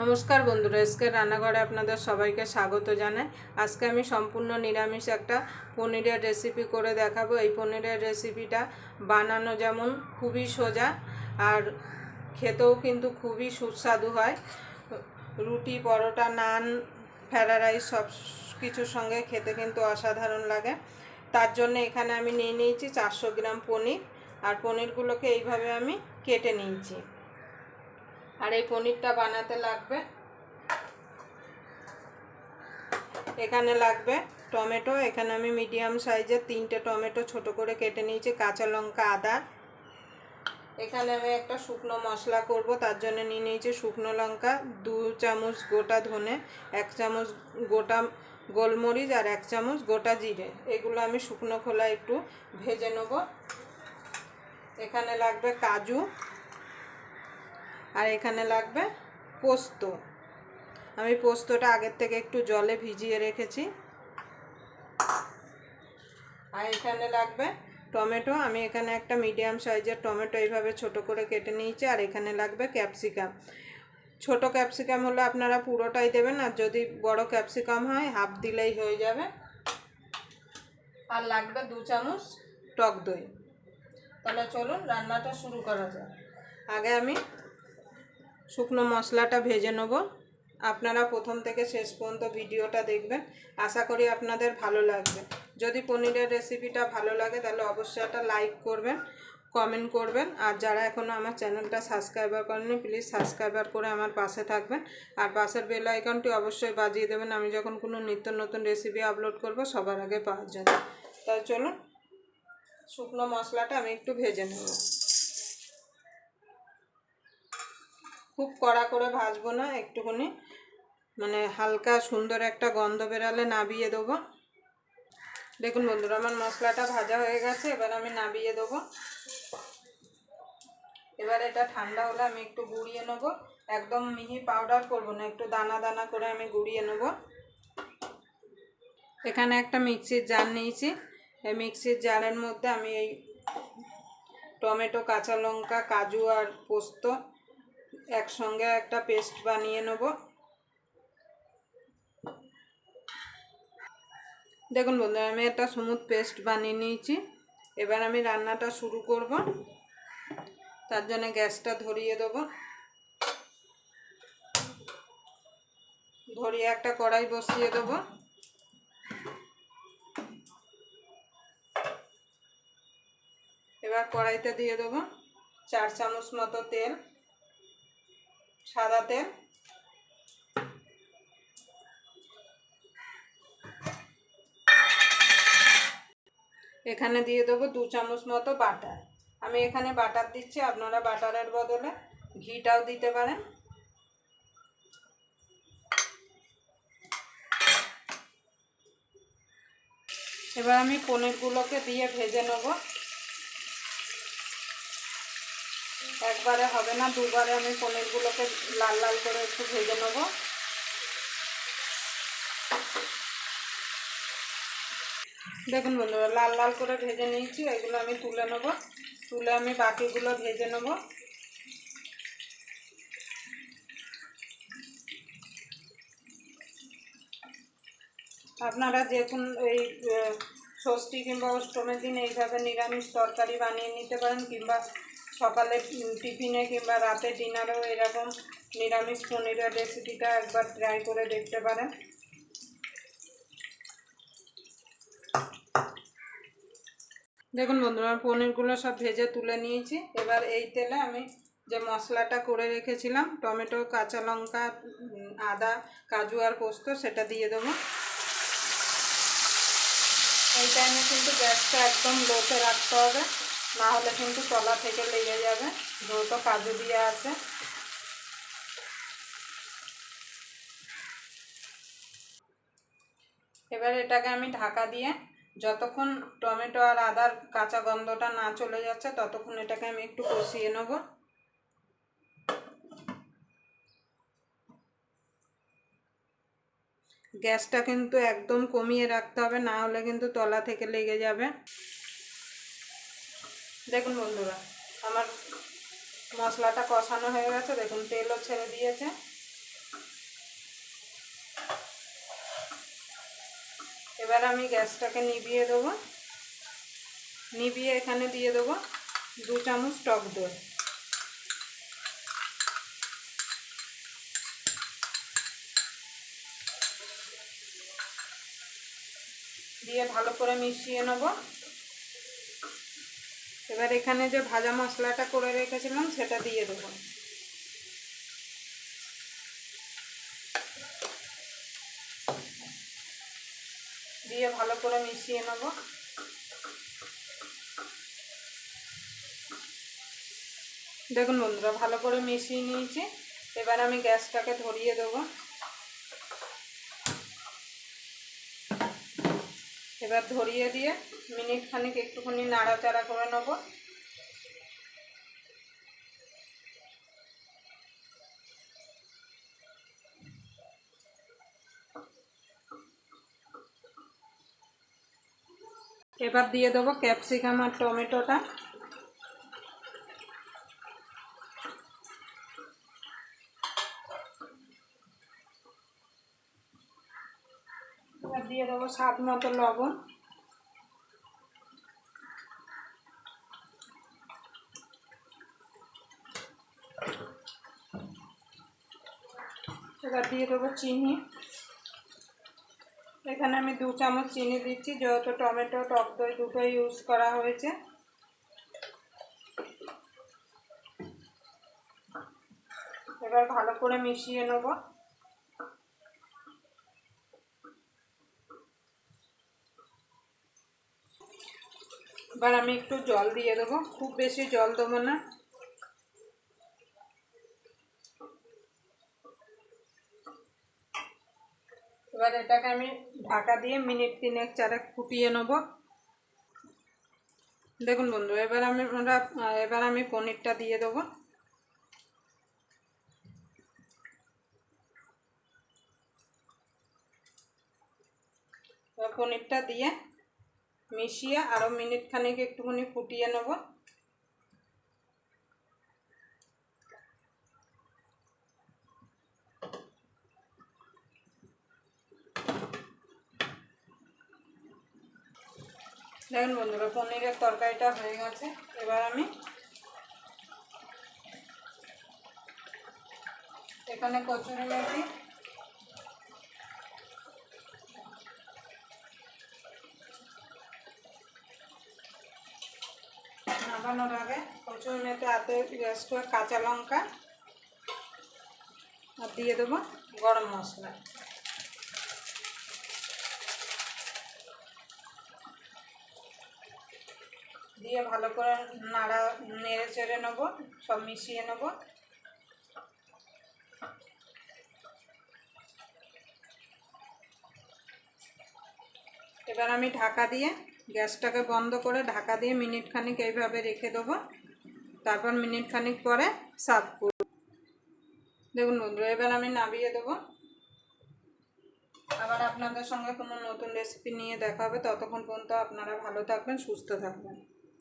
নমস্কার বন্ধুরা এসকে রান্নাঘরে আপনাদের সবাইকে স্বাগত জানাই। আজকে আমি সম্পূর্ণ নিরামিষ একটা পনিরের রেসিপি করে দেখাবো। এই পনিরের রেসিপিটা বানানো যেমন খুবই সোজা আর খেতেও কিন্তু খুবই সুস্বাদু হয়। রুটি, পরোটা, নান, ফ্রায়েড রাইস সব কিছুর সঙ্গে খেতে কিন্তু অসাধারণ লাগে। তার জন্য এখানে আমি নিয়ে নিয়েছি চারশো গ্রাম পনির আর পনিরগুলোকে এইভাবে আমি কেটে নিয়েছি। আর এই পনিরটা বানাতে লাগবে। এখানে লাগবে টমেটো। এখানে আমি মিডিয়াম সাইজের তিনটে টমেটো ছোট করে কেটে নিয়েছি, কাঁচা লঙ্কা, আদা। এখানে আমি একটা শুকনো মশলা করব, তার জন্য নিয়ে নিয়েছি শুকনো লঙ্কা, দু চামচ গোটা ধনে, এক চামচ গোটা গোলমরিচ আর এক চামচ গোটা জিরে। এগুলো আমি শুকনো খোলা একটু ভেজে নেব। এখানে লাগবে কাজু। আর এখানে লাগবে পোস্ত। আমি পোস্তটা আগের থেকে একটু জলে ভিজিয়ে রেখেছি। আর এখানে লাগবে টমেটো। আমি এখানে একটা মিডিয়াম সাইজের টমেটো এইভাবে ছোট করে কেটে নিয়েছি, আর এখানে লাগবে ক্যাপসিকাম। ছোট ক্যাপসিকাম হলে আপনারা পুরোটাই দেবেন, আর যদি বড় ক্যাপসিকাম হয়, হাফ দিলেই হয়ে যাবে। আর লাগবে দু চামচ টক দই। তাহলে চলুন, রান্নাটা শুরু করা যাক। আগে আমি শুকনো মশলাটা ভেজে নেব। আপনারা প্রথম থেকে শেষ পর্যন্ত ভিডিওটা দেখবেন। আশা করি আপনাদের ভালো লাগবে। যদি পনিরের রেসিপিটা ভালো লাগে, তাহলে অবশ্যই একটা লাইক করবেন, কমেন্ট করবেন। আর যারা এখনও আমার চ্যানেলটা সাবস্ক্রাইবার করেনি প্লিজ সাবস্ক্রাইবার করে আমার পাশে থাকবেন। আর পাশের বেল আইকনটি অবশ্যই বাজিয়ে দেবেন। আমি যখন কোনো নিত্য নতুন রেসিপি আপলোড করব, সবার আগে পাওয়ার জন্য তাই চলুন, শুকনো মশলাটা আমি একটু ভেজে নেব। খুব কড়া করে ভাজবো না, একটুখানি। মানে হালকা সুন্দর একটা গন্ধ বেরালে নাবিয়ে দেবো। দেখুন বন্ধুরা, আমার মশলাটা ভাজা হয়ে গেছে, এবার আমি নাবিয়ে দেবো। এবার এটা ঠান্ডা হলে আমি একটু গুঁড়িয়ে নেব। একদম মিহি পাউডার করব না, একটু দানা দানা করে আমি গুঁড়িয়ে নেব। এখানে একটা মিক্সির জার নিয়েছি। এই মিক্সির জারের মধ্যে আমি এই টমেটো, কাঁচা লঙ্কা, কাজু আর পোস্ত একসঙ্গে একটা পেস্ট বানিয়ে নেব। দেখুন বন্ধুরা, আমি একটা স্মুথ পেস্ট বানিয়ে নিয়েছি। এবার আমি রান্নাটা শুরু করব। তার জন্য গ্যাসটা ধরিয়ে দেবো। ধরিয়ে একটা কড়াই বসিয়ে দেবো। এবার কড়াইতে দিয়ে দেবো চার চামচ মতো তেল। সাদা তেল এখানে দিয়ে দেবো দু চামচ মতো বাটার। আমি এখানে বাটার দিচ্ছি, আপনারা বাটারের বদলে ঘিটাও দিতে পারেন। এবার আমি পনিরগুলোকে দিয়ে ভেজে নেব। একবারে হবে না, দুবারে আমি পনিরগুলোকে লাল লাল করে একটু ভেজে নেব। দেখুন বন্ধুরা, লাল লাল করে ভেজে নিয়েছি, এগুলো আমি তুলে নেব। তুলে আমি বাকিগুলো ভেজে নেব। আপনারা যে কোন এই ষষ্ঠী কিংবা অষ্টমের দিন এইভাবে নিরামিষ তরকারি বানিয়ে নিতে পারেন কিংবা সকালে টিফিনে কিংবা রাতে ডিনারেও এরকম নিরামিষ পনিরের রেসিপিটা একবার ট্রাই করে দেখতে পারেন। দেখুন বন্ধুরা পনিরগুলো সব ভেজে তুলে নিয়েছি। এবার এই তেলে আমি যে মশলাটা করে রেখেছিলাম, টমেটো, কাঁচা লঙ্কা আদা, কাজু আর পোস্ত, সেটা দিয়ে দেবো। এই টাইমে কিন্তু গ্যাসটা একদম লোতে রাখতে হবে। না হলে কিন্তু তলা থেকে লেগে যাবে। যেহেতু কাজু দিয়ে আছে। এবার এটাকে আমি ঢাকা দিয়ে যতক্ষণ টমেটো আর আদার কাঁচা গন্ধটা না চলে যাচ্ছে, ততক্ষণ এটাকে আমি একটু কষিয়ে নেব। গ্যাসটা কিন্তু একদম কমিয়ে রাখতে হবে, না হলে কিন্তু তলা থেকে লেগে যাবে। দেখুন বন্ধুরা, আমার মশলাটা কষানো হয়ে গেছে, দেখুন তেলও ছেড়ে দিয়েছে। এবার আমি গ্যাসটাকে নিভিয়ে দেবো। নিভিয়ে এখানে দিয়ে দেবো দু চামচ টক দই। দিয়ে ভালো করে মিশিয়ে নেব। এবার এখানে যে ভাজা মশলাটা করে রেখেছিলাম, সেটা দিয়ে দেবো। দিয়ে ভালো করে মিশিয়ে নেব। দেখুন বন্ধুরা, ভালো করে মিশিয়ে নিয়েছি। এবার আমি গ্যাসটাকে ধরিয়ে দেবো। এবার ধরিয়ে দিয়ে মিনিট খানিক একটুখানি নাড়াচাড়া করে নেব। এবার দিয়ে দেবো ক্যাপসিকাম আর টমেটোটা। এবার দিয়ে দেবো স্বাদ মতো লবণ। এবার দিয়ে দেবো চিনি। এখানে আমি দু চামচ চিনি দিচ্ছি, যেহেতু টমেটো, টক দই দুটোই ইউজ করা হয়েছে। এবার ভালো করে মিশিয়ে নেব। এবার আমি একটু জল দিয়ে দেবো। খুব বেশি জল দেবো না। এবার এটাকে আমি ঢাকা দিয়ে মিনিট তিনেক চারেক ফুটিয়ে নেব। দেখুন বন্ধু, এবার আমি আমরা, এবার আমি পনিরটা দিয়ে দেবো। পনিরটা দিয়ে মিশিয়ে আরও মিনিট খানেক একটুখানি ফুটিয়ে নেব। দেখুন বন্ধুরা, পনিরের তরকারিটা হয়ে গেছে। এবার আমি এখানে কচুরি মেথি নামানোর আগে কচুরি মেথি হাতে গ্যাস করে কাঁচা লঙ্কা আর দিয়ে দেবো গরম মশলা। দিয়ে ভালো করে নাড়া, নেড়ে চেড়ে নেব, সব মিশিয়ে নেব। এবার আমি ঢাকা দিয়ে গ্যাসটাকে বন্ধ করে ঢাকা দিয়ে মিনিট খানিক এইভাবে রেখে দেবো। তারপর মিনিট খানিক পরে সার্ভ করব। দেখুন বন্ধু এবার আমি নামিয়ে দেবো। আবার আপনাদের সঙ্গে কোনো নতুন রেসিপি নিয়ে দেখা হবে। ততক্ষণ পর্যন্ত আপনারা ভালো থাকবেন, সুস্থ থাকবেন।